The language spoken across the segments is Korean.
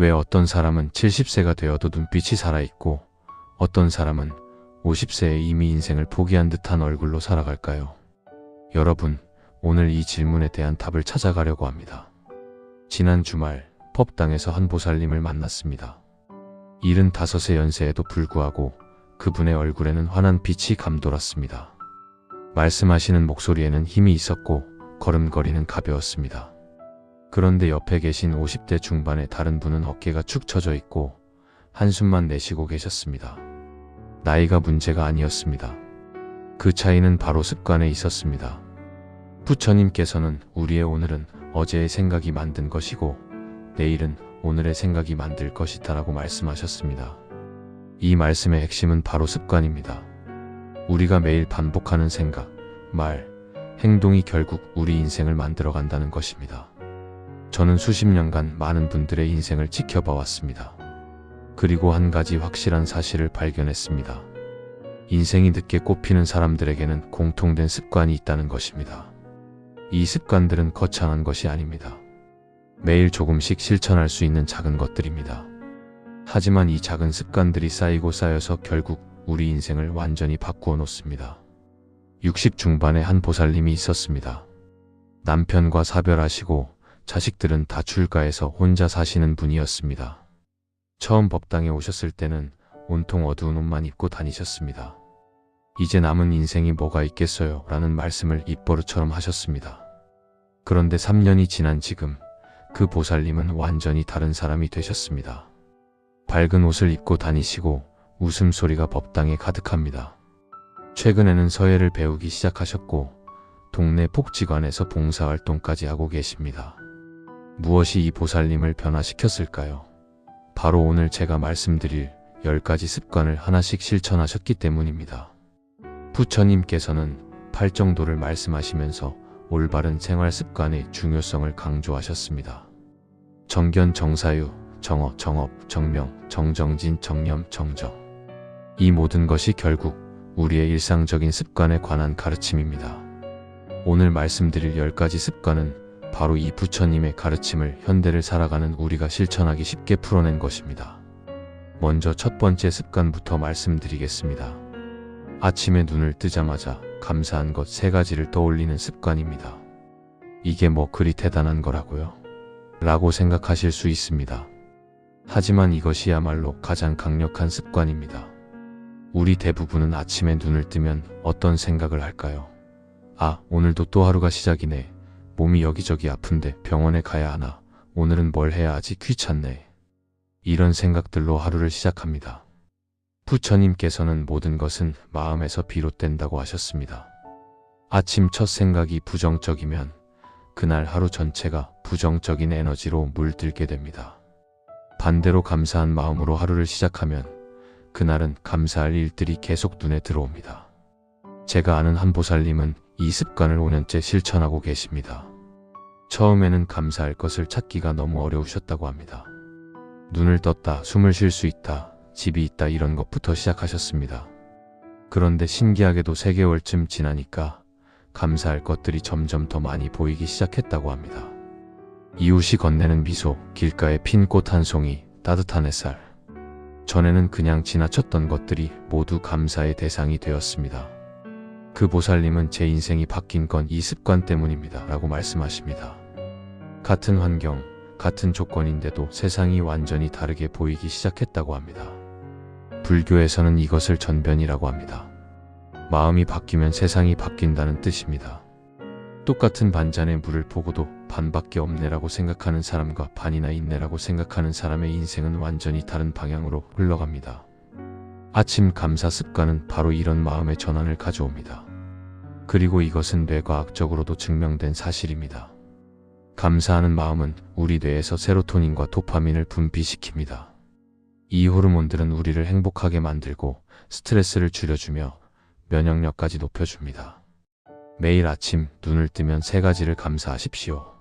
왜 어떤 사람은 70세가 되어도 눈빛이 살아있고 어떤 사람은 50세에 이미 인생을 포기한 듯한 얼굴로 살아갈까요? 여러분, 오늘 이 질문에 대한 답을 찾아가려고 합니다. 지난 주말 법당에서 한 보살님을 만났습니다. 75세 연세에도 불구하고 그분의 얼굴에는 환한 빛이 감돌았습니다. 말씀하시는 목소리에는 힘이 있었고 걸음걸이는 가벼웠습니다. 그런데 옆에 계신 50대 중반의 다른 분은 어깨가 축 처져 있고 한숨만 내쉬고 계셨습니다. 나이가 문제가 아니었습니다. 그 차이는 바로 습관에 있었습니다. 부처님께서는 우리의 오늘은 어제의 생각이 만든 것이고 내일은 오늘의 생각이 만들 것이다 라고 말씀하셨습니다. 이 말씀의 핵심은 바로 습관입니다. 우리가 매일 반복하는 생각, 말, 행동이 결국 우리 인생을 만들어 간다는 것입니다. 저는 수십 년간 많은 분들의 인생을 지켜봐 왔습니다. 그리고 한 가지 확실한 사실을 발견했습니다. 인생이 늦게 꽃피는 사람들에게는 공통된 습관이 있다는 것입니다. 이 습관들은 거창한 것이 아닙니다. 매일 조금씩 실천할 수 있는 작은 것들입니다. 하지만 이 작은 습관들이 쌓이고 쌓여서 결국 우리 인생을 완전히 바꾸어 놓습니다. 60 중반의 한 보살님이 있었습니다. 남편과 사별하시고 자식들은 다 출가해서 혼자 사시는 분이었습니다. 처음 법당에 오셨을 때는 온통 어두운 옷만 입고 다니셨습니다. 이제 남은 인생이 뭐가 있겠어요 라는 말씀을 입버릇처럼 하셨습니다. 그런데 3년이 지난 지금 그 보살님은 완전히 다른 사람이 되셨습니다. 밝은 옷을 입고 다니시고 웃음소리가 법당에 가득합니다. 최근에는 서예를 배우기 시작하셨고 동네 복지관에서 봉사활동까지 하고 계십니다. 무엇이 이 보살님을 변화시켰을까요? 바로 오늘 제가 말씀드릴 10가지 습관을 하나씩 실천하셨기 때문입니다. 부처님께서는 팔정도를 말씀하시면서 올바른 생활 습관의 중요성을 강조하셨습니다. 정견, 정사유, 정어, 정업, 정명, 정정진, 정념, 정정. 이 모든 것이 결국 우리의 일상적인 습관에 관한 가르침입니다. 오늘 말씀드릴 10가지 습관은 바로 이 부처님의 가르침을 현대를 살아가는 우리가 실천하기 쉽게 풀어낸 것입니다. 먼저 첫 번째 습관부터 말씀드리겠습니다. 아침에 눈을 뜨자마자 감사한 것 세 가지를 떠올리는 습관입니다. 이게 뭐 그리 대단한 거라고요? 라고 생각하실 수 있습니다. 하지만 이것이야말로 가장 강력한 습관입니다. 우리 대부분은 아침에 눈을 뜨면 어떤 생각을 할까요? 아, 오늘도 또 하루가 시작이네. 몸이 여기저기 아픈데 병원에 가야 하나. 오늘은 뭘 해야 하지 귀찮네. 이런 생각들로 하루를 시작합니다. 부처님께서는 모든 것은 마음에서 비롯된다고 하셨습니다. 아침 첫 생각이 부정적이면 그날 하루 전체가 부정적인 에너지로 물들게 됩니다. 반대로 감사한 마음으로 하루를 시작하면 그날은 감사할 일들이 계속 눈에 들어옵니다. 제가 아는 한 보살님은 이 습관을 5년째 실천하고 계십니다. 처음에는 감사할 것을 찾기가 너무 어려우셨다고 합니다. 눈을 떴다, 숨을 쉴 수 있다, 집이 있다 이런 것부터 시작하셨습니다. 그런데 신기하게도 3개월쯤 지나니까 감사할 것들이 점점 더 많이 보이기 시작했다고 합니다. 이웃이 건네는 미소, 길가에 핀 꽃 한 송이, 따뜻한 햇살. 전에는 그냥 지나쳤던 것들이 모두 감사의 대상이 되었습니다. 그 보살님은 제 인생이 바뀐 건 이 습관 때문입니다. 라고 말씀하십니다. 같은 환경, 같은 조건인데도 세상이 완전히 다르게 보이기 시작했다고 합니다. 불교에서는 이것을 전변이라고 합니다. 마음이 바뀌면 세상이 바뀐다는 뜻입니다. 똑같은 반잔에 물을 보고도 반밖에 없네라고 생각하는 사람과 반이나 있네라고 생각하는 사람의 인생은 완전히 다른 방향으로 흘러갑니다. 아침 감사 습관은 바로 이런 마음의 전환을 가져옵니다. 그리고 이것은 뇌과학적으로도 증명된 사실입니다. 감사하는 마음은 우리 뇌에서 세로토닌과 도파민을 분비시킵니다. 이 호르몬들은 우리를 행복하게 만들고 스트레스를 줄여주며 면역력까지 높여줍니다. 매일 아침 눈을 뜨면 세 가지를 감사하십시오.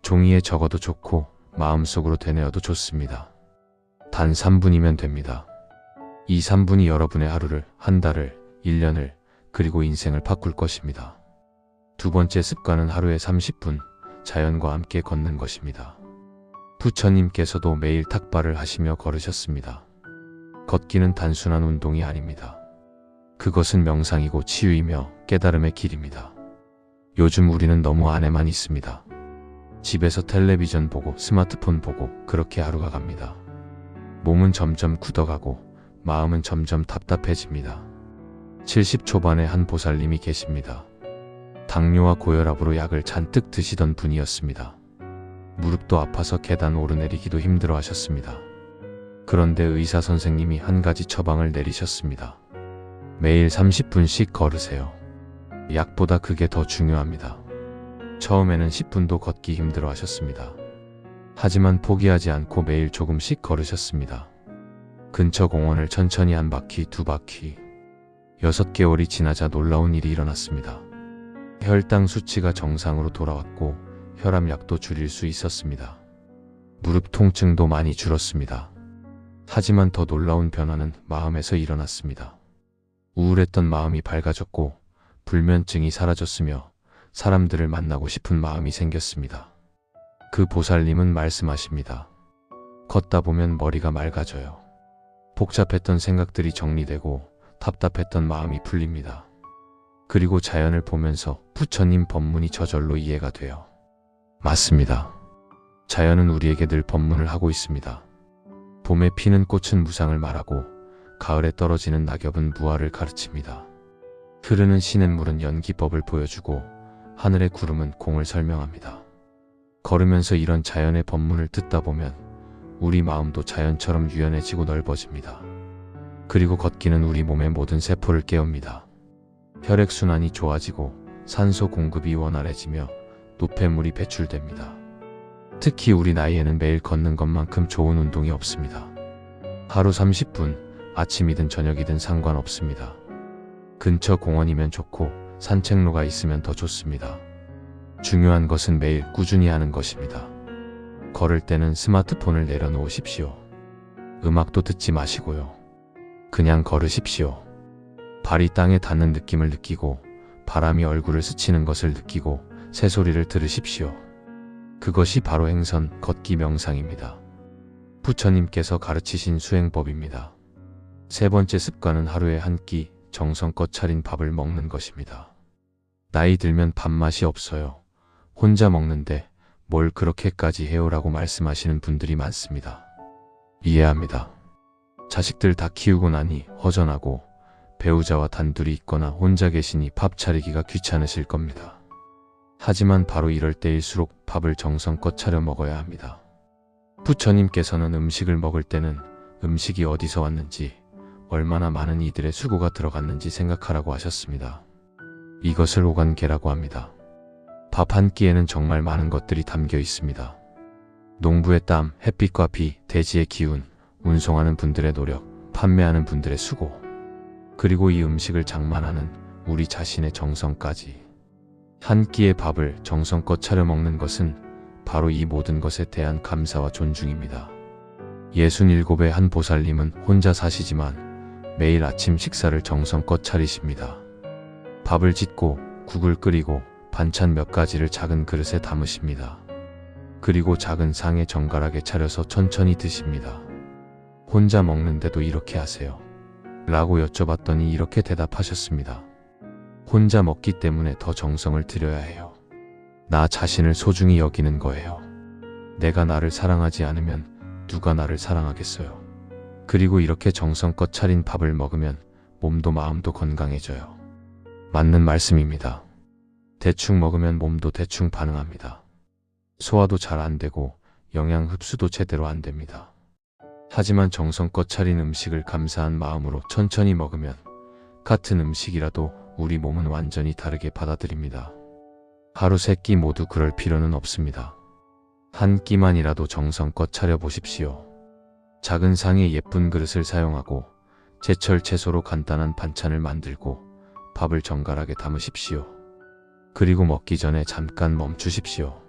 종이에 적어도 좋고 마음속으로 되뇌어도 좋습니다. 단 3분이면 됩니다. 이 3분이 여러분의 하루를, 한 달을, 1년을, 그리고 인생을 바꿀 것입니다. 두 번째 습관은 하루에 30분 자연과 함께 걷는 것입니다. 부처님께서도 매일 탁발을 하시며 걸으셨습니다. 걷기는 단순한 운동이 아닙니다. 그것은 명상이고 치유이며 깨달음의 길입니다. 요즘 우리는 너무 안에만 있습니다. 집에서 텔레비전 보고 스마트폰 보고 그렇게 하루가 갑니다. 몸은 점점 굳어가고 마음은 점점 답답해집니다. 70 초반에 한 보살님이 계십니다. 당뇨와 고혈압으로 약을 잔뜩 드시던 분이었습니다. 무릎도 아파서 계단 오르내리기도 힘들어 하셨습니다. 그런데 의사 선생님이 한 가지 처방을 내리셨습니다. 매일 30분씩 걸으세요. 약보다 그게 더 중요합니다. 처음에는 10분도 걷기 힘들어 하셨습니다. 하지만 포기하지 않고 매일 조금씩 걸으셨습니다. 근처 공원을 천천히 한 바퀴, 두 바퀴. 여섯 개월이 지나자 놀라운 일이 일어났습니다. 혈당 수치가 정상으로 돌아왔고 혈압약도 줄일 수 있었습니다. 무릎 통증도 많이 줄었습니다. 하지만 더 놀라운 변화는 마음에서 일어났습니다. 우울했던 마음이 밝아졌고 불면증이 사라졌으며 사람들을 만나고 싶은 마음이 생겼습니다. 그 보살님은 말씀하십니다. 걷다 보면 머리가 맑아져요. 복잡했던 생각들이 정리되고 답답했던 마음이 풀립니다. 그리고 자연을 보면서 부처님 법문이 저절로 이해가 돼요. 맞습니다. 자연은 우리에게 늘 법문을 하고 있습니다. 봄에 피는 꽃은 무상을 말하고 가을에 떨어지는 낙엽은 무화를 가르칩니다. 흐르는 시냇 물은 연기법을 보여주고 하늘의 구름은 공을 설명합니다. 걸으면서 이런 자연의 법문을 듣다 보면 우리 마음도 자연처럼 유연해지고 넓어집니다. 그리고 걷기는 우리 몸의 모든 세포를 깨웁니다. 혈액순환이 좋아지고 산소 공급이 원활해지며 노폐물이 배출됩니다. 특히 우리 나이에는 매일 걷는 것만큼 좋은 운동이 없습니다. 하루 30분, 아침이든 저녁이든 상관없습니다. 근처 공원이면 좋고 산책로가 있으면 더 좋습니다. 중요한 것은 매일 꾸준히 하는 것입니다. 걸을 때는 스마트폰을 내려놓으십시오. 음악도 듣지 마시고요. 그냥 걸으십시오. 발이 땅에 닿는 느낌을 느끼고 바람이 얼굴을 스치는 것을 느끼고 새소리를 들으십시오. 그것이 바로 행선 걷기 명상입니다. 부처님께서 가르치신 수행법입니다. 세 번째 습관은 하루에 한 끼 정성껏 차린 밥을 먹는 것입니다. 나이 들면 밥맛이 없어요. 혼자 먹는데 뭘 그렇게까지 해오라고 말씀하시는 분들이 많습니다. 이해합니다. 자식들 다 키우고 나니 허전하고 배우자와 단둘이 있거나 혼자 계시니 밥 차리기가 귀찮으실 겁니다. 하지만 바로 이럴 때일수록 밥을 정성껏 차려 먹어야 합니다. 부처님께서는 음식을 먹을 때는 음식이 어디서 왔는지 얼마나 많은 이들의 수고가 들어갔는지 생각하라고 하셨습니다. 이것을 오간계라고 합니다. 밥 한 끼에는 정말 많은 것들이 담겨 있습니다. 농부의 땀, 햇빛과 비, 대지의 기운, 운송하는 분들의 노력, 판매하는 분들의 수고, 그리고 이 음식을 장만하는 우리 자신의 정성까지. 한 끼의 밥을 정성껏 차려 먹는 것은 바로 이 모든 것에 대한 감사와 존중입니다. 예순일곱의 한 보살님은 혼자 사시지만 매일 아침 식사를 정성껏 차리십니다. 밥을 짓고 국을 끓이고 반찬 몇 가지를 작은 그릇에 담으십니다. 그리고 작은 상에 정갈하게 차려서 천천히 드십니다. 혼자 먹는데도 이렇게 하세요. 라고 여쭤봤더니 이렇게 대답하셨습니다. 혼자 먹기 때문에 더 정성을 들여야 해요. 나 자신을 소중히 여기는 거예요. 내가 나를 사랑하지 않으면 누가 나를 사랑하겠어요. 그리고 이렇게 정성껏 차린 밥을 먹으면 몸도 마음도 건강해져요. 맞는 말씀입니다. 대충 먹으면 몸도 대충 반응합니다. 소화도 잘 안 되고 영양 흡수도 제대로 안 됩니다. 하지만 정성껏 차린 음식을 감사한 마음으로 천천히 먹으면 같은 음식이라도 우리 몸은 완전히 다르게 받아들입니다. 하루 세 끼 모두 그럴 필요는 없습니다. 한 끼만이라도 정성껏 차려보십시오. 작은 상에 예쁜 그릇을 사용하고 제철 채소로 간단한 반찬을 만들고 밥을 정갈하게 담으십시오. 그리고 먹기 전에 잠깐 멈추십시오.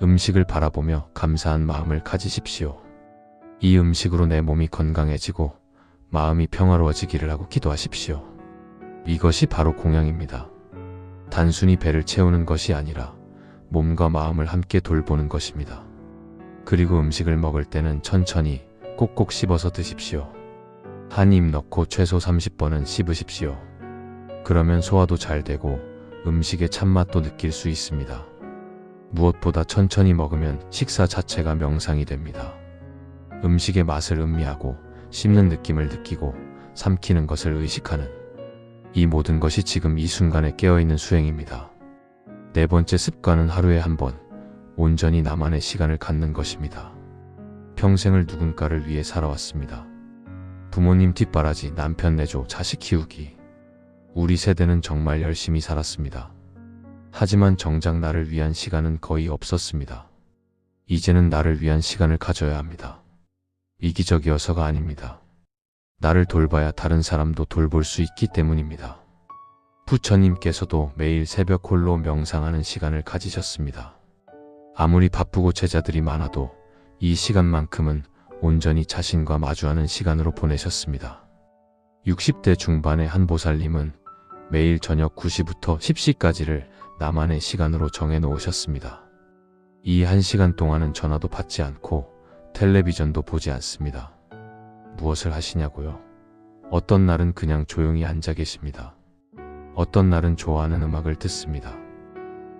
음식을 바라보며 감사한 마음을 가지십시오. 이 음식으로 내 몸이 건강해지고 마음이 평화로워지기를 하고 기도하십시오. 이것이 바로 공양입니다. 단순히 배를 채우는 것이 아니라 몸과 마음을 함께 돌보는 것입니다. 그리고 음식을 먹을 때는 천천히 꼭꼭 씹어서 드십시오. 한 입 넣고 최소 30번은 씹으십시오. 그러면 소화도 잘 되고 음식의 참맛도 느낄 수 있습니다. 무엇보다 천천히 먹으면 식사 자체가 명상이 됩니다. 음식의 맛을 음미하고 씹는 느낌을 느끼고 삼키는 것을 의식하는 이 모든 것이 지금 이 순간에 깨어있는 수행입니다. 네 번째 습관은 하루에 한 번 온전히 나만의 시간을 갖는 것입니다. 평생을 누군가를 위해 살아왔습니다. 부모님 뒷바라지, 남편 내조, 자식 키우기. 우리 세대는 정말 열심히 살았습니다. 하지만 정작 나를 위한 시간은 거의 없었습니다. 이제는 나를 위한 시간을 가져야 합니다. 이기적이어서가 아닙니다. 나를 돌봐야 다른 사람도 돌볼 수 있기 때문입니다. 부처님께서도 매일 새벽 홀로 명상하는 시간을 가지셨습니다. 아무리 바쁘고 제자들이 많아도 이 시간만큼은 온전히 자신과 마주하는 시간으로 보내셨습니다. 60대 중반의 한 보살님은 매일 저녁 9시부터 10시까지를 나만의 시간으로 정해 놓으셨습니다. 이한 시간 동안은 전화도 받지 않고 텔레비전도 보지 않습니다. 무엇을 하시냐고요? 어떤 날은 그냥 조용히 앉아 계십니다. 어떤 날은 좋아하는 음악을 듣습니다.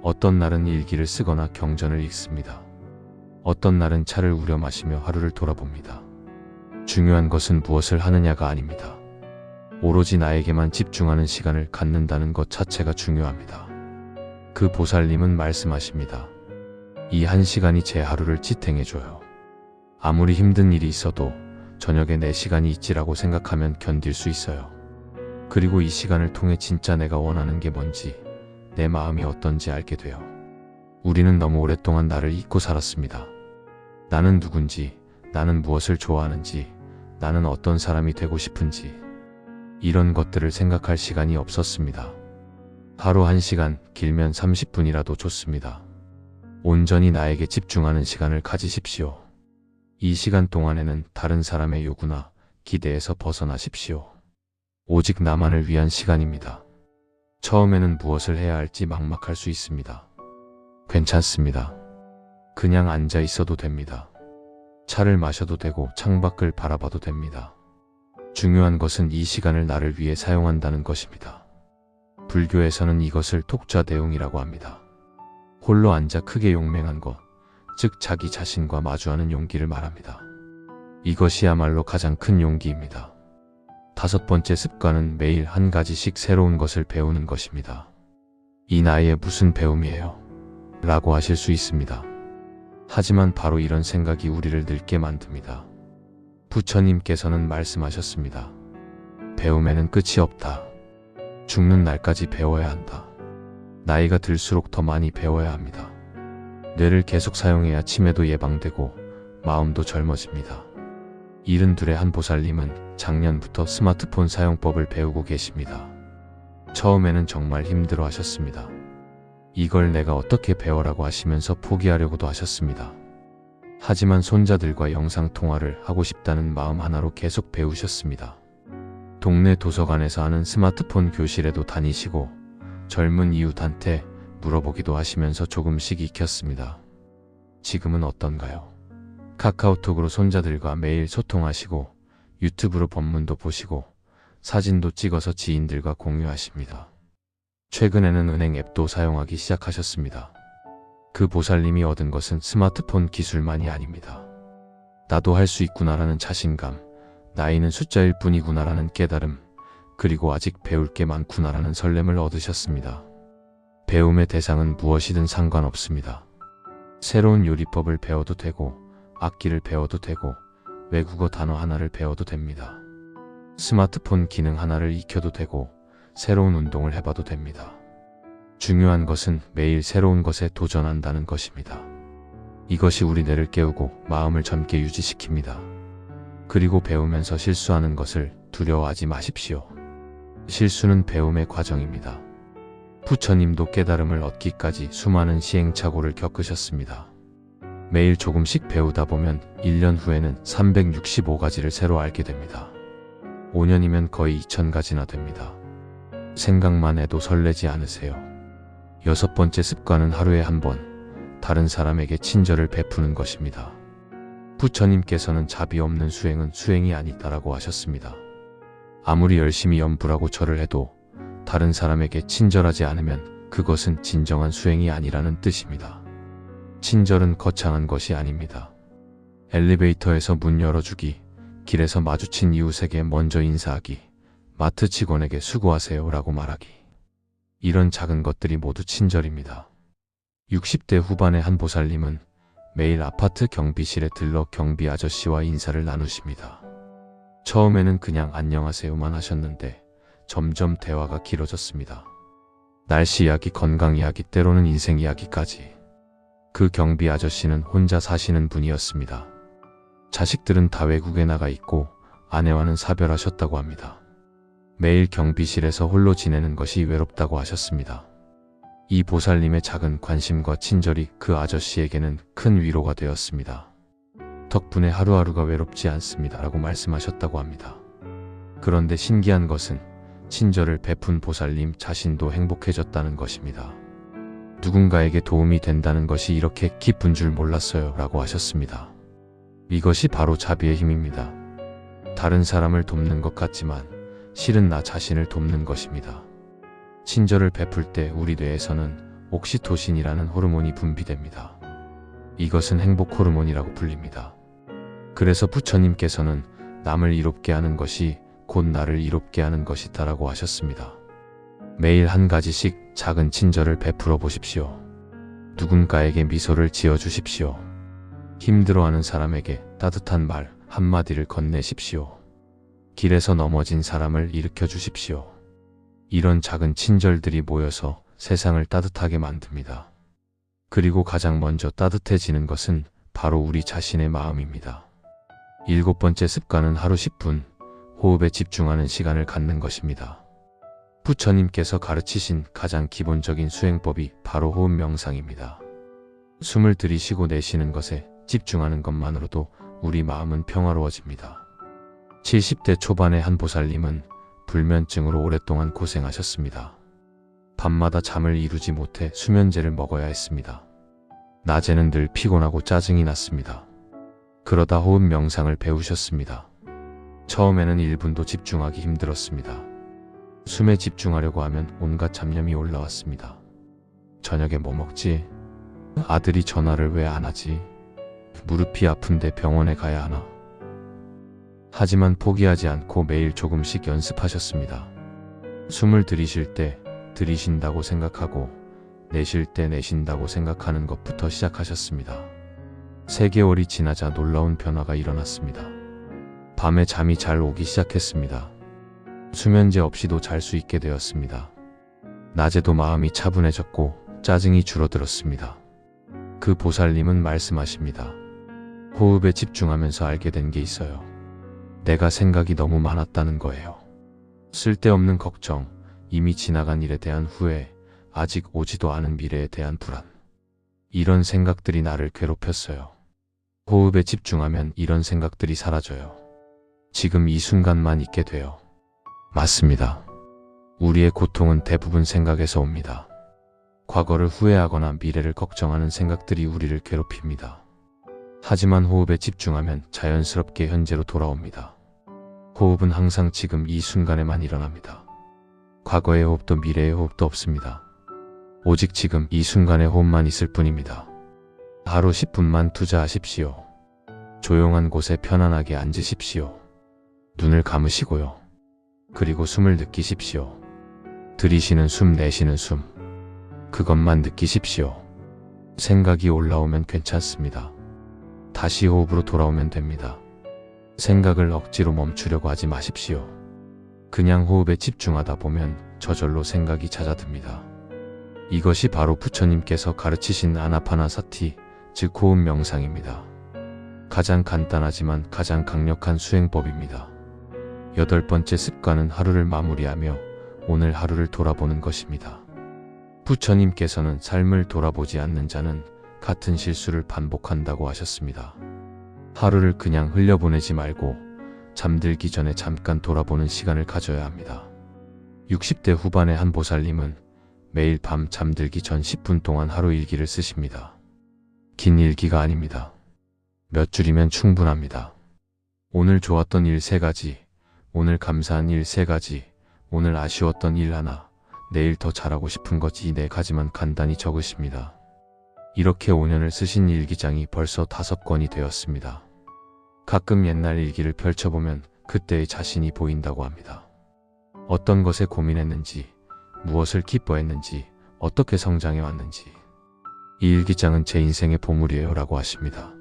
어떤 날은 일기를 쓰거나 경전을 읽습니다. 어떤 날은 차를 우려 마시며 하루를 돌아봅니다. 중요한 것은 무엇을 하느냐가 아닙니다. 오로지 나에게만 집중하는 시간을 갖는다는 것 자체가 중요합니다. 그 보살님은 말씀하십니다. 이 한 시간이 제 하루를 지탱해줘요. 아무리 힘든 일이 있어도 저녁에 내 시간이 있지라고 생각하면 견딜 수 있어요. 그리고 이 시간을 통해 진짜 내가 원하는 게 뭔지, 내 마음이 어떤지 알게 돼요. 우리는 너무 오랫동안 나를 잊고 살았습니다. 나는 누군지, 나는 무엇을 좋아하는지, 나는 어떤 사람이 되고 싶은지, 이런 것들을 생각할 시간이 없었습니다. 하루 한 시간, 길면 30분이라도 좋습니다. 온전히 나에게 집중하는 시간을 가지십시오. 이 시간 동안에는 다른 사람의 요구나 기대에서 벗어나십시오. 오직 나만을 위한 시간입니다. 처음에는 무엇을 해야 할지 막막할 수 있습니다. 괜찮습니다. 그냥 앉아 있어도 됩니다. 차를 마셔도 되고 창밖을 바라봐도 됩니다. 중요한 것은 이 시간을 나를 위해 사용한다는 것입니다. 불교에서는 이것을 독자 대용이라고 합니다. 홀로 앉아 크게 용맹한 것, 즉 자기 자신과 마주하는 용기를 말합니다. 이것이야말로 가장 큰 용기입니다. 다섯 번째 습관은 매일 한 가지씩 새로운 것을 배우는 것입니다. 이 나이에 무슨 배움이에요? 라고 하실 수 있습니다. 하지만 바로 이런 생각이 우리를 늙게 만듭니다. 부처님께서는 말씀하셨습니다. 배움에는 끝이 없다. 죽는 날까지 배워야 한다. 나이가 들수록 더 많이 배워야 합니다. 뇌를 계속 사용해야 치매도 예방되고 마음도 젊어집니다. 72의 한 보살님은 작년부터 스마트폰 사용법을 배우고 계십니다. 처음에는 정말 힘들어 하셨습니다. 이걸 내가 어떻게 배워라고 하시면서 포기하려고도 하셨습니다. 하지만 손자들과 영상통화를 하고 싶다는 마음 하나로 계속 배우셨습니다. 동네 도서관에서 하는 스마트폰 교실에도 다니시고 젊은 이웃한테 물어보기도 하시면서 조금씩 익혔습니다. 지금은 어떤가요? 카카오톡으로 손자들과 매일 소통하시고 유튜브로 법문도 보시고 사진도 찍어서 지인들과 공유하십니다. 최근에는 은행 앱도 사용하기 시작하셨습니다. 그 보살님이 얻은 것은 스마트폰 기술만이 아닙니다. 나도 할 수 있구나라는 자신감, 나이는 숫자일 뿐이구나라는 깨달음, 그리고 아직 배울 게 많구나라는 설렘을 얻으셨습니다. 배움의 대상은 무엇이든 상관없습니다. 새로운 요리법을 배워도 되고, 악기를 배워도 되고, 외국어 단어 하나를 배워도 됩니다. 스마트폰 기능 하나를 익혀도 되고, 새로운 운동을 해봐도 됩니다. 중요한 것은 매일 새로운 것에 도전한다는 것입니다. 이것이 우리 뇌를 깨우고 마음을 젊게 유지시킵니다. 그리고 배우면서 실수하는 것을 두려워하지 마십시오. 실수는 배움의 과정입니다. 부처님도 깨달음을 얻기까지 수많은 시행착오를 겪으셨습니다. 매일 조금씩 배우다 보면 1년 후에는 365가지를 새로 알게 됩니다. 5년이면 거의 2000가지나 됩니다. 생각만 해도 설레지 않으세요? 여섯 번째 습관은 하루에 한 번 다른 사람에게 친절을 베푸는 것입니다. 부처님께서는 자비 없는 수행은 수행이 아니다라고 하셨습니다. 아무리 열심히 염불하고 절을 해도 다른 사람에게 친절하지 않으면 그것은 진정한 수행이 아니라는 뜻입니다. 친절은 거창한 것이 아닙니다. 엘리베이터에서 문 열어주기, 길에서 마주친 이웃에게 먼저 인사하기, 마트 직원에게 수고하세요 라고 말하기. 이런 작은 것들이 모두 친절입니다. 60대 후반의 한 보살님은 매일 아파트 경비실에 들러 경비 아저씨와 인사를 나누십니다. 처음에는 그냥 안녕하세요만 하셨는데 점점 대화가 길어졌습니다. 날씨 이야기, 건강 이야기, 때로는 인생 이야기까지. 그 경비 아저씨는 혼자 사시는 분이었습니다. 자식들은 다 외국에 나가 있고 아내와는 사별하셨다고 합니다. 매일 경비실에서 홀로 지내는 것이 외롭다고 하셨습니다. 이 보살님의 작은 관심과 친절이 그 아저씨에게는 큰 위로가 되었습니다. 덕분에 하루하루가 외롭지 않습니다. 라고 말씀하셨다고 합니다. 그런데 신기한 것은 친절을 베푼 보살님 자신도 행복해졌다는 것입니다. 누군가에게 도움이 된다는 것이 이렇게 기쁜 줄 몰랐어요. 라고 하셨습니다. 이것이 바로 자비의 힘입니다. 다른 사람을 돕는 것 같지만 실은 나 자신을 돕는 것입니다. 친절을 베풀 때 우리 뇌에서는 옥시토신이라는 호르몬이 분비됩니다. 이것은 행복 호르몬이라고 불립니다. 그래서 부처님께서는 남을 이롭게 하는 것이 곧 나를 이롭게 하는 것이다라고 하셨습니다. 매일 한 가지씩 작은 친절을 베풀어 보십시오. 누군가에게 미소를 지어 주십시오. 힘들어하는 사람에게 따뜻한 말 한마디를 건네십시오. 길에서 넘어진 사람을 일으켜 주십시오. 이런 작은 친절들이 모여서 세상을 따뜻하게 만듭니다. 그리고 가장 먼저 따뜻해지는 것은 바로 우리 자신의 마음입니다. 일곱 번째 습관은 하루 10분 호흡에 집중하는 시간을 갖는 것입니다. 부처님께서 가르치신 가장 기본적인 수행법이 바로 호흡 명상입니다. 숨을 들이쉬고 내쉬는 것에 집중하는 것만으로도 우리 마음은 평화로워집니다. 70대 초반의 한 보살님은 불면증으로 오랫동안 고생하셨습니다. 밤마다 잠을 이루지 못해 수면제를 먹어야 했습니다. 낮에는 늘 피곤하고 짜증이 났습니다. 그러다 호흡 명상을 배우셨습니다. 처음에는 1분도 집중하기 힘들었습니다. 숨에 집중하려고 하면 온갖 잡념이 올라왔습니다. 저녁에 뭐 먹지? 아들이 전화를 왜 안 하지? 무릎이 아픈데 병원에 가야 하나? 하지만 포기하지 않고 매일 조금씩 연습하셨습니다. 숨을 들이쉴 때 들이신다고 생각하고 내쉴 때 내쉰다고 생각하는 것부터 시작하셨습니다. 3개월이 지나자 놀라운 변화가 일어났습니다. 밤에 잠이 잘 오기 시작했습니다. 수면제 없이도 잘 수 있게 되었습니다. 낮에도 마음이 차분해졌고 짜증이 줄어들었습니다. 그 보살님은 말씀하십니다. 호흡에 집중하면서 알게 된 게 있어요. 내가 생각이 너무 많았다는 거예요. 쓸데없는 걱정, 이미 지나간 일에 대한 후회, 아직 오지도 않은 미래에 대한 불안. 이런 생각들이 나를 괴롭혔어요. 호흡에 집중하면 이런 생각들이 사라져요. 지금 이 순간만 있게 돼요. 맞습니다. 우리의 고통은 대부분 생각에서 옵니다. 과거를 후회하거나 미래를 걱정하는 생각들이 우리를 괴롭힙니다. 하지만 호흡에 집중하면 자연스럽게 현재로 돌아옵니다. 호흡은 항상 지금 이 순간에만 일어납니다. 과거의 호흡도 미래의 호흡도 없습니다. 오직 지금 이 순간의 호흡만 있을 뿐입니다. 하루 10분만 투자하십시오. 조용한 곳에 편안하게 앉으십시오. 눈을 감으시고요. 그리고 숨을 느끼십시오. 들이쉬는 숨, 내쉬는 숨. 그것만 느끼십시오. 생각이 올라오면 괜찮습니다. 다시 호흡으로 돌아오면 됩니다. 생각을 억지로 멈추려고 하지 마십시오. 그냥 호흡에 집중하다 보면 저절로 생각이 잦아듭니다. 이것이 바로 부처님께서 가르치신 아나파나사티, 즉 호흡 명상입니다. 가장 간단하지만 가장 강력한 수행법입니다. 여덟 번째 습관은 하루를 마무리하며 오늘 하루를 돌아보는 것입니다. 부처님께서는 삶을 돌아보지 않는 자는 같은 실수를 반복한다고 하셨습니다. 하루를 그냥 흘려보내지 말고 잠들기 전에 잠깐 돌아보는 시간을 가져야 합니다. 60대 후반의 한 보살님은 매일 밤 잠들기 전 10분 동안 하루 일기를 쓰십니다. 긴 일기가 아닙니다. 몇 줄이면 충분합니다. 오늘 좋았던 일세 가지, 오늘 감사한 일 세 가지, 오늘 아쉬웠던 일 하나, 내일 더 잘하고 싶은 것 이 네 가지만 간단히 적으십니다. 이렇게 5년을 쓰신 일기장이 벌써 다섯 권이 되었습니다. 가끔 옛날 일기를 펼쳐보면 그때의 자신이 보인다고 합니다. 어떤 것에 고민했는지, 무엇을 기뻐했는지, 어떻게 성장해 왔는지. 이 일기장은 제 인생의 보물이에요 라고 하십니다.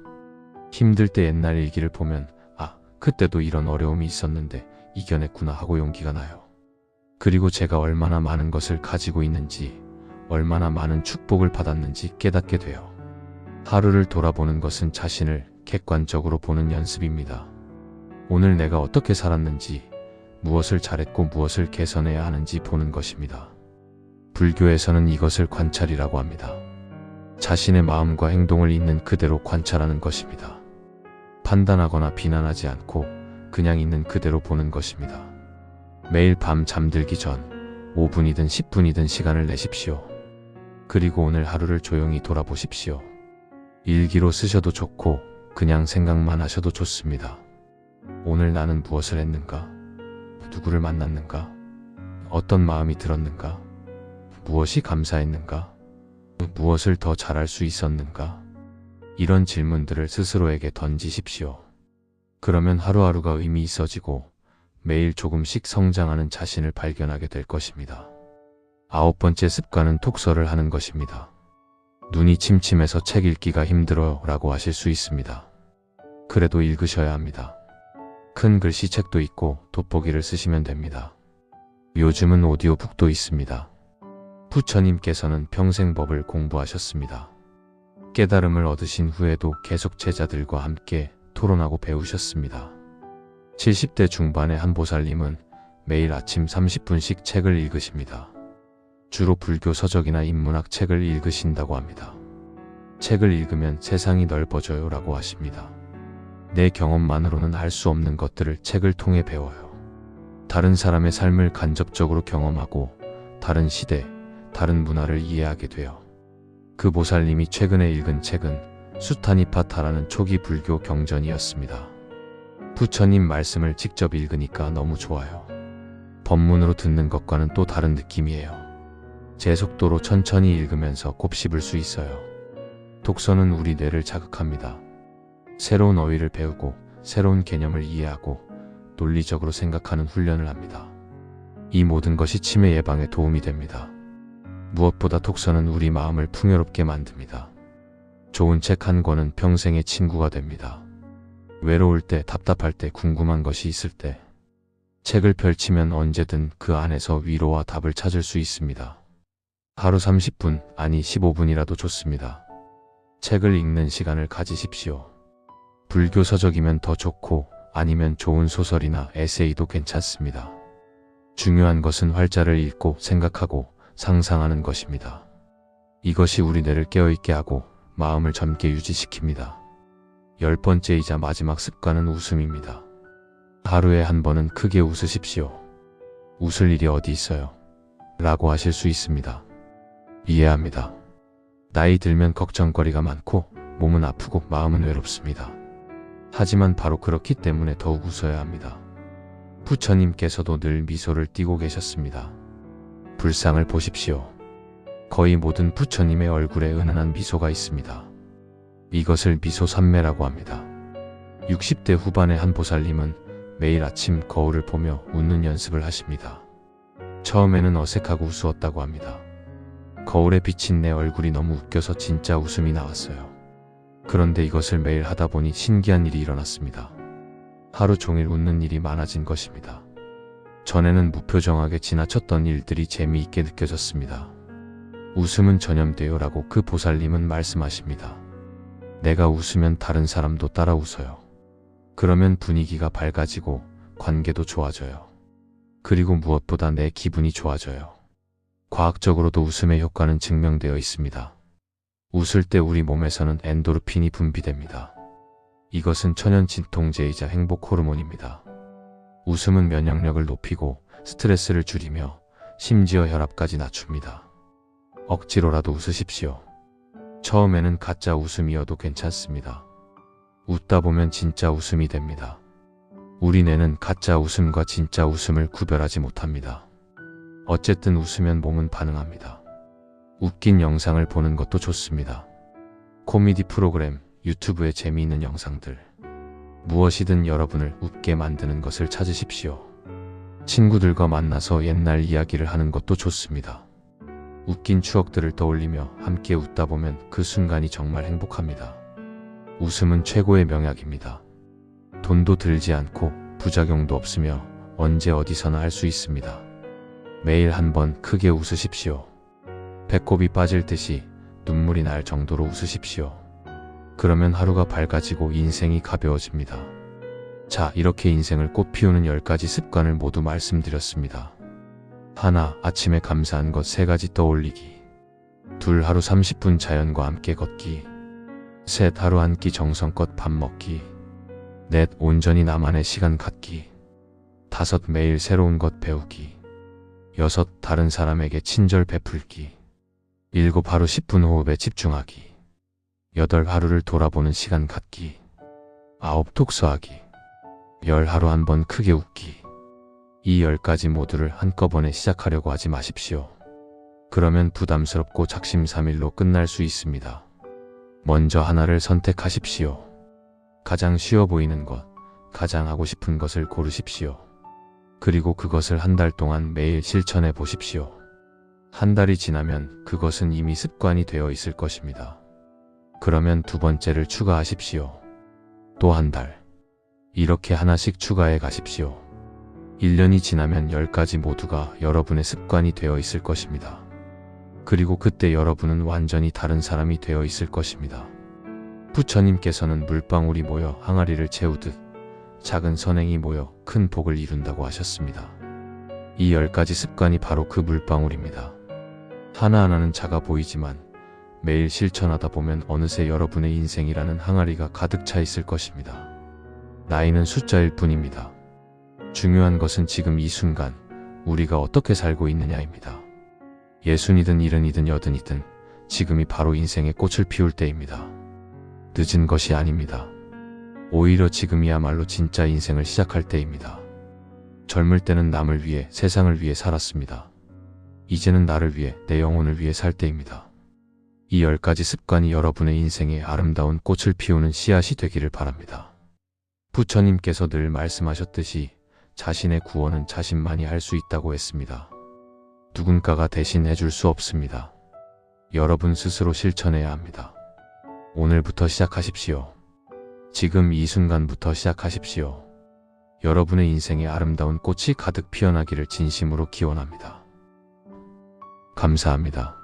힘들 때 옛날 일기를 보면, 아, 그때도 이런 어려움이 있었는데 이겨냈구나 하고 용기가 나요. 그리고 제가 얼마나 많은 것을 가지고 있는지, 얼마나 많은 축복을 받았는지 깨닫게 돼요. 하루를 돌아보는 것은 자신을 객관적으로 보는 연습입니다. 오늘 내가 어떻게 살았는지, 무엇을 잘했고 무엇을 개선해야 하는지 보는 것입니다. 불교에서는 이것을 관찰이라고 합니다. 자신의 마음과 행동을 있는 그대로 관찰하는 것입니다. 판단하거나 비난하지 않고 그냥 있는 그대로 보는 것입니다. 매일 밤 잠들기 전 5분이든 10분이든 시간을 내십시오. 그리고 오늘 하루를 조용히 돌아보십시오. 일기로 쓰셔도 좋고 그냥 생각만 하셔도 좋습니다. 오늘 나는 무엇을 했는가? 누구를 만났는가? 어떤 마음이 들었는가? 무엇이 감사했는가? 무엇을 더 잘할 수 있었는가? 이런 질문들을 스스로에게 던지십시오. 그러면 하루하루가 의미 있어지고 매일 조금씩 성장하는 자신을 발견하게 될 것입니다. 아홉 번째 습관은 독서를 하는 것입니다. 눈이 침침해서 책 읽기가 힘들어요 라고 하실 수 있습니다. 그래도 읽으셔야 합니다. 큰 글씨 책도 있고 돋보기를 쓰시면 됩니다. 요즘은 오디오북도 있습니다. 부처님께서는 평생 법을 공부하셨습니다. 깨달음을 얻으신 후에도 계속 제자들과 함께 토론하고 배우셨습니다. 70대 중반의 한 보살님은 매일 아침 30분씩 책을 읽으십니다. 주로 불교 서적이나 인문학 책을 읽으신다고 합니다. 책을 읽으면 세상이 넓어져요 라고 하십니다. 내 경험만으로는 알 수 없는 것들을 책을 통해 배워요. 다른 사람의 삶을 간접적으로 경험하고 다른 시대, 다른 문화를 이해하게 돼요. 그 보살님이 최근에 읽은 책은 수타니파타라는 초기 불교 경전이었습니다. 부처님 말씀을 직접 읽으니까 너무 좋아요. 법문으로 듣는 것과는 또 다른 느낌이에요. 제 속도로 천천히 읽으면서 곱씹을 수 있어요. 독서는 우리 뇌를 자극합니다. 새로운 어휘를 배우고 새로운 개념을 이해하고 논리적으로 생각하는 훈련을 합니다. 이 모든 것이 치매 예방에 도움이 됩니다. 무엇보다 독서는 우리 마음을 풍요롭게 만듭니다. 좋은 책 한 권은 평생의 친구가 됩니다. 외로울 때, 답답할 때, 궁금한 것이 있을 때, 책을 펼치면 언제든 그 안에서 위로와 답을 찾을 수 있습니다. 하루 30분, 아니 15분이라도 좋습니다. 책을 읽는 시간을 가지십시오. 불교 서적이면 더 좋고 아니면 좋은 소설이나 에세이도 괜찮습니다. 중요한 것은 활자를 읽고 생각하고 상상하는 것입니다. 이것이 우리 뇌를 깨어있게 하고 마음을 젊게 유지시킵니다. 열 번째이자 마지막 습관은 웃음입니다. 하루에 한 번은 크게 웃으십시오. 웃을 일이 어디 있어요? 라고 하실 수 있습니다. 이해합니다. 나이 들면 걱정거리가 많고 몸은 아프고 마음은 외롭습니다. 하지만 바로 그렇기 때문에 더욱 웃어야 합니다. 부처님께서도 늘 미소를 띠고 계셨습니다. 불상을 보십시오. 거의 모든 부처님의 얼굴에 은은한 미소가 있습니다. 이것을 미소 삼매라고 합니다. 60대 후반의 한 보살님은 매일 아침 거울을 보며 웃는 연습을 하십니다. 처음에는 어색하고 우스웠다고 합니다. 거울에 비친 내 얼굴이 너무 웃겨서 진짜 웃음이 나왔어요. 그런데 이것을 매일 하다 보니 신기한 일이 일어났습니다. 하루 종일 웃는 일이 많아진 것입니다. 전에는 무표정하게 지나쳤던 일들이 재미있게 느껴졌습니다. 웃음은 전염돼요 라고 그 보살님은 말씀하십니다. 내가 웃으면 다른 사람도 따라 웃어요. 그러면 분위기가 밝아지고 관계도 좋아져요. 그리고 무엇보다 내 기분이 좋아져요. 과학적으로도 웃음의 효과는 증명되어 있습니다. 웃을 때 우리 몸에서는 엔도르핀이 분비됩니다. 이것은 천연 진통제이자 행복 호르몬입니다. 웃음은 면역력을 높이고 스트레스를 줄이며 심지어 혈압까지 낮춥니다. 억지로라도 웃으십시오. 처음에는 가짜 웃음이어도 괜찮습니다. 웃다 보면 진짜 웃음이 됩니다. 우리 뇌는 가짜 웃음과 진짜 웃음을 구별하지 못합니다. 어쨌든 웃으면 몸은 반응합니다. 웃긴 영상을 보는 것도 좋습니다. 코미디 프로그램, 유튜브의 재미있는 영상들. 무엇이든 여러분을 웃게 만드는 것을 찾으십시오. 친구들과 만나서 옛날 이야기를 하는 것도 좋습니다. 웃긴 추억들을 떠올리며 함께 웃다 보면 그 순간이 정말 행복합니다. 웃음은 최고의 명약입니다. 돈도 들지 않고 부작용도 없으며 언제 어디서나 할 수 있습니다. 매일 한 번 크게 웃으십시오. 배꼽이 빠질 듯이 눈물이 날 정도로 웃으십시오. 그러면 하루가 밝아지고 인생이 가벼워집니다. 자, 이렇게 인생을 꽃피우는 10가지 습관을 모두 말씀드렸습니다. 하나, 아침에 감사한 것 3가지 떠올리기. 둘, 하루 30분 자연과 함께 걷기. 셋, 하루 한 끼 정성껏 밥 먹기. 넷, 온전히 나만의 시간 갖기. 다섯, 매일 새로운 것 배우기. 여섯, 다른 사람에게 친절 베풀기. 일곱, 하루 10분 호흡에 집중하기. 여덟, 하루를 돌아보는 시간 갖기. 아홉, 독서하기. 열, 하루 한 번 크게 웃기. 이열 가지 모두를 한꺼번에 시작하려고 하지 마십시오. 그러면 부담스럽고 작심삼일로 끝날 수 있습니다. 먼저 하나를 선택하십시오. 가장 쉬워 보이는 것, 가장 하고 싶은 것을 고르십시오. 그리고 그것을 한 달 동안 매일 실천해 보십시오. 한 달이 지나면 그것은 이미 습관이 되어 있을 것입니다. 그러면 두 번째를 추가하십시오. 또 한 달. 이렇게 하나씩 추가해 가십시오. 1년이 지나면 10가지 모두가 여러분의 습관이 되어 있을 것입니다. 그리고 그때 여러분은 완전히 다른 사람이 되어 있을 것입니다. 부처님께서는 물방울이 모여 항아리를 채우듯 작은 선행이 모여 큰 복을 이룬다고 하셨습니다. 이열 가지 습관이 바로 그 물방울입니다. 하나하나는 작아 보이지만 매일 실천하다 보면 어느새 여러분의 인생이라는 항아리가 가득 차 있을 것입니다. 나이는 숫자일 뿐입니다. 중요한 것은 지금 이 순간 우리가 어떻게 살고 있느냐입니다. 예순이든 일흔이든 여든이든 지금이 바로 인생의 꽃을 피울 때입니다. 늦은 것이 아닙니다. 오히려 지금이야말로 진짜 인생을 시작할 때입니다. 젊을 때는 남을 위해 세상을 위해 살았습니다. 이제는 나를 위해 내 영혼을 위해 살 때입니다. 이 열 가지 습관이 여러분의 인생에 아름다운 꽃을 피우는 씨앗이 되기를 바랍니다. 부처님께서 늘 말씀하셨듯이 자신의 구원은 자신만이 할 수 있다고 했습니다. 누군가가 대신 해줄 수 없습니다. 여러분 스스로 실천해야 합니다. 오늘부터 시작하십시오. 지금 이 순간부터 시작하십시오. 여러분의 인생에 아름다운 꽃이 가득 피어나기를 진심으로 기원합니다. 감사합니다.